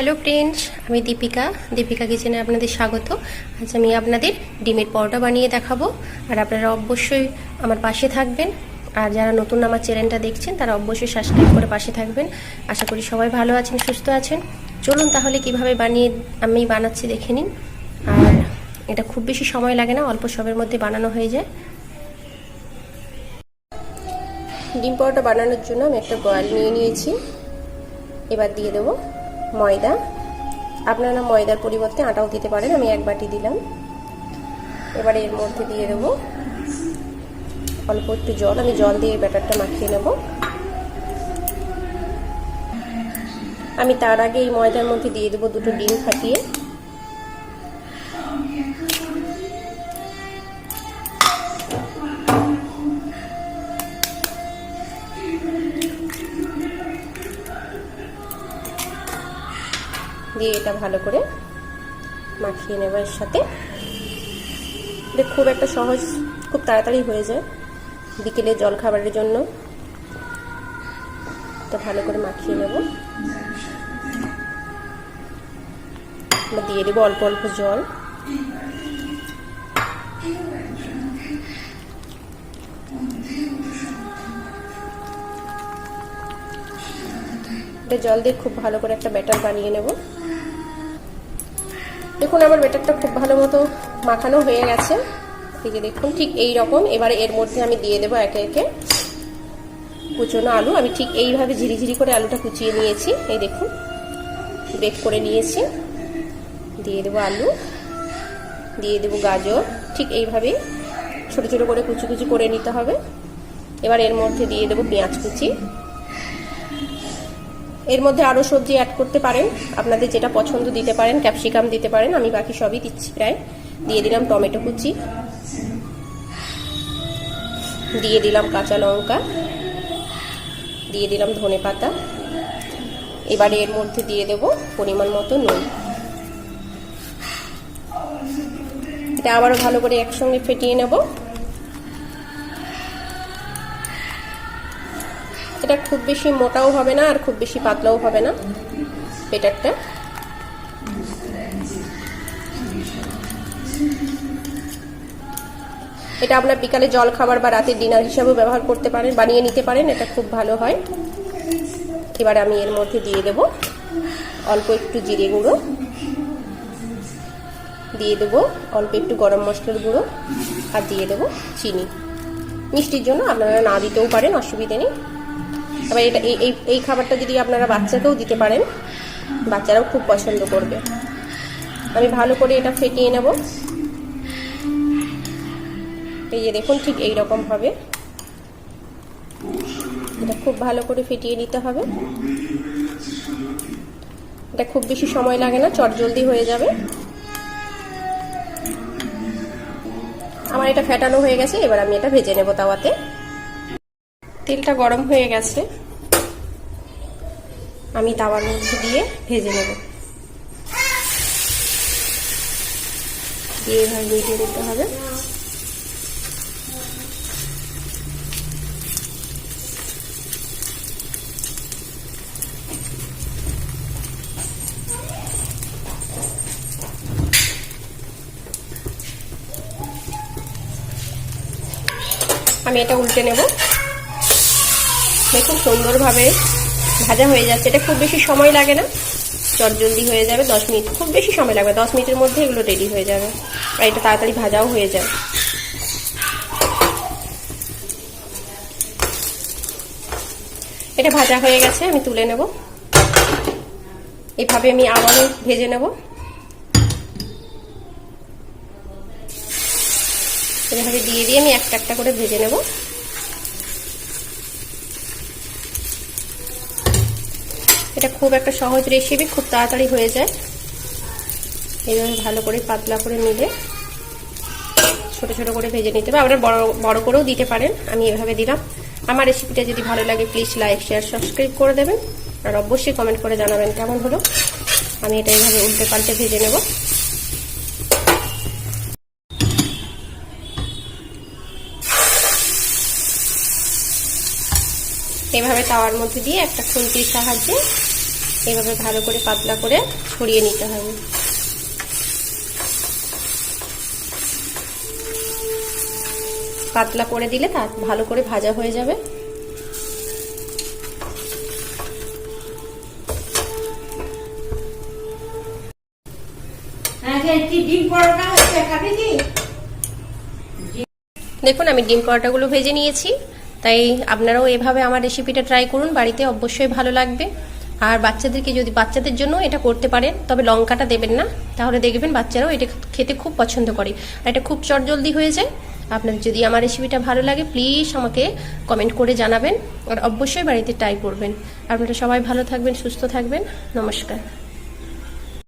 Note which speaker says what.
Speaker 1: Hello friends, আমি দীপিকা। দীপিকা কিচেনে আপনাদের স্বাগত। আজ আমি আপনাদের ডিমের পরোটা বানিয়ে দেখাবো। আর আপনারা অবশ্যই আমার পাশে থাকবেন। আর যারা নতুন আমার চ্যানেলটা দেখছেন, তারা অবশ্যই সাবস্ক্রাইব করে পাশে থাকবেন। আশা করি সবাই ভালো আছেন, সুস্থ আছেন। চলুন তাহলে কীভাবে বানিয়ে আমি বানাচ্ছি দেখে নিন। আর এটা খুব বেশি সময় লাগে না, অল্প সময়ের মধ্যে বানানো হয়ে যায়। ডিম পরোটা বানানোর জন্য আমি একটা বয়াল নিয়ে নিয়েছি। এবার দিয়ে দেবো ময়দা। আপনারা ময়দার পরিবর্তে আটাও দিতে পারেন, আমি এক বাটি দিলাম। এবারে এর মধ্যে দিয়ে দেব অল্প একটু জল। আমি জল দিয়ে ব্যাটারটা মাখিয়ে নেব। আমি তার আগে এই ময়দার মধ্যে দিয়ে দেবো দুটো ডিম ফাটিয়ে। দিয়ে এটা ভালো করে মাখিয়ে নেবার সাথে। এটা খুব একটা সহজ, খুব তাড়াতাড়ি হয়ে যায় বিকেলে জল খাবারের জন্য। এটা ভালো করে মাখিয়ে নেব। দিয়ে দেবো অল্প অল্প জল। জল দিয়ে খুব ভালো করে একটা ব্যাটার বানিয়ে নেব। দেখুন, আমার ব্যাটারটা খুব ভালো মতো মাখানো হয়ে গেছে। যে দেখুন, ঠিক এই রকম। এবারে এর মধ্যে আমি দিয়ে দেবো একে একে কুচনো আলু। আমি ঠিক এইভাবে ঝিরিঝিরি করে আলুটা কুচিয়ে নিয়েছি। এই দেখুন, বেক করে নিয়েছি। দিয়ে দেবো আলু। দিয়ে দেবো গাজর। ঠিক এইভাবে ছোট ছোট করে কুচি কুচি করে নিতে হবে। এবার এর মধ্যে দিয়ে দেবো পেঁয়াজ কুচি। এর মধ্যে আরও সবজি অ্যাড করতে পারেন। আপনাদের যেটা পছন্দ দিতে পারেন ক্যাপসিকাম দিতে পারেন, আমি বাকি সবই দিচ্ছি প্রায়। দিয়ে দিলাম টমেটো কুচি। দিয়ে দিলাম কাঁচা লঙ্কা। দিয়ে দিলাম ধনে পাতা। এবারে এর মধ্যে দিয়ে দেব পরিমাণ মতো নুন। এটা আবারও ভালো করে একসঙ্গে ফেটিয়ে নেব। এটা খুব বেশি মোটাও হবে না আর খুব বেশি পাতলাও হবে না। পেটারটা এটা আপনার বিকালে জল খাবার বা রাতের ডিনার হিসাবেও ব্যবহার করতে পারেন, বানিয়ে নিতে পারেন, এটা খুব ভালো হয়। এবার আমি এর মধ্যে দিয়ে দেব অল্প একটু জিরে গুঁড়ো। দিয়ে দেবো অল্প একটু গরম মশলার গুঁড়ো আর দিয়ে দেবো চিনি। মিষ্টির জন্য আপনারা না দিতেও পারেন, অসুবিধে নেই। এবার এটা এই এই খাবারটা যদি আপনারা বাচ্চাকেও দিতে পারেন, বাচ্চারাও খুব পছন্দ করবে। আমি ভালো করে এটা ফেটিয়ে নেব। এই যে দেখুন, ঠিক এই রকম হবে। এটা খুব ভালো করে ফেটিয়ে নিতে হবে। এটা খুব বেশি সময় লাগে না, চট জলদি হয়ে যাবে। আমার এটা ফেটানো হয়ে গেছে, এবার আমি এটা ভেজে নেব তাওয়াতে। তেলটা গরম হয়ে গেছে, আমি তাওয়ার মধ্যে দিয়ে ভেজে নেব। দিয়ে এভাবে দিতে হবে। আমি এটা উল্টে নেব। দেখুন সুন্দরভাবে ভাজা হয়ে যাচ্ছে। এটা খুব বেশি সময় লাগে না। চট জলদি হয়ে যাবে, দশ মিনিট। খুব বেশি সময় লাগবে, দশ মিনিটের মধ্যে এগুলো রেডি হয়ে যাবে। আর এটা তাড়াতাড়ি ভাজাও হয়ে যায় এটা ভাজা হয়ে গেছে, আমি তুলে নেব। এভাবে আমি আবারও ভেজে নেব। এভাবে দিয়ে দিয়ে আমি একটা একটা করে ভেজে নেব। এটা খুব একটা সহজ রেসিপি খুব তাড়াতাড়ি হয়ে যায়। এইভাবে ভালো করে পাতলা করে নিলে ছোট ছোট করে ভেজে নিতে হবে। আপনারা বড় বড় করেও দিতে পারেন। আমি এভাবে দিলাম। আমার রেসিপিটা যদি ভালো লাগে প্লিজ লাইক শেয়ার সাবস্ক্রাইব করে দেবেন। আর অবশ্যই কমেন্ট করে জানাবেন কেমন হলো। আমি এটা এইভাবে উল্টে পাল্টে ভেজে নেব। এভাবে তাওয়ার মধ্যে দিয়ে একটা খুন্তির সাহায্যে এইভাবে ভালো করে পাতলা করে ছড়িয়ে নিতে হবে। পাতলা করে দিলে তা ভালো করে ভাজা হয়ে যাবে। দেখুন আমি ডিম পরোটাগুলো ভেজে নিয়েছি তাই আপনারাও এভাবে আমার রেসিপিটা ট্রাই করুন বাড়িতে অবশ্যই ভালো লাগবে। আর বাচ্চাদেরকে যদি বাচ্চাদের জন্য এটা করতে পারেন, তবে লঙ্কাটা দেবেন না। তাহলে দেখবেন বাচ্চারাও এটা খেতে খুব পছন্দ করে। আর এটা খুব চটজলদি হয়ে যায়। আপনাদের যদি আমার রেসিপিটা ভালো লাগে প্লিজ আমাকে কমেন্ট করে জানাবেন। আর অবশ্যই বাড়িতে ট্রাই করবেন। আপনারা সবাই ভালো থাকবেন, সুস্থ থাকবেন। নমস্কার।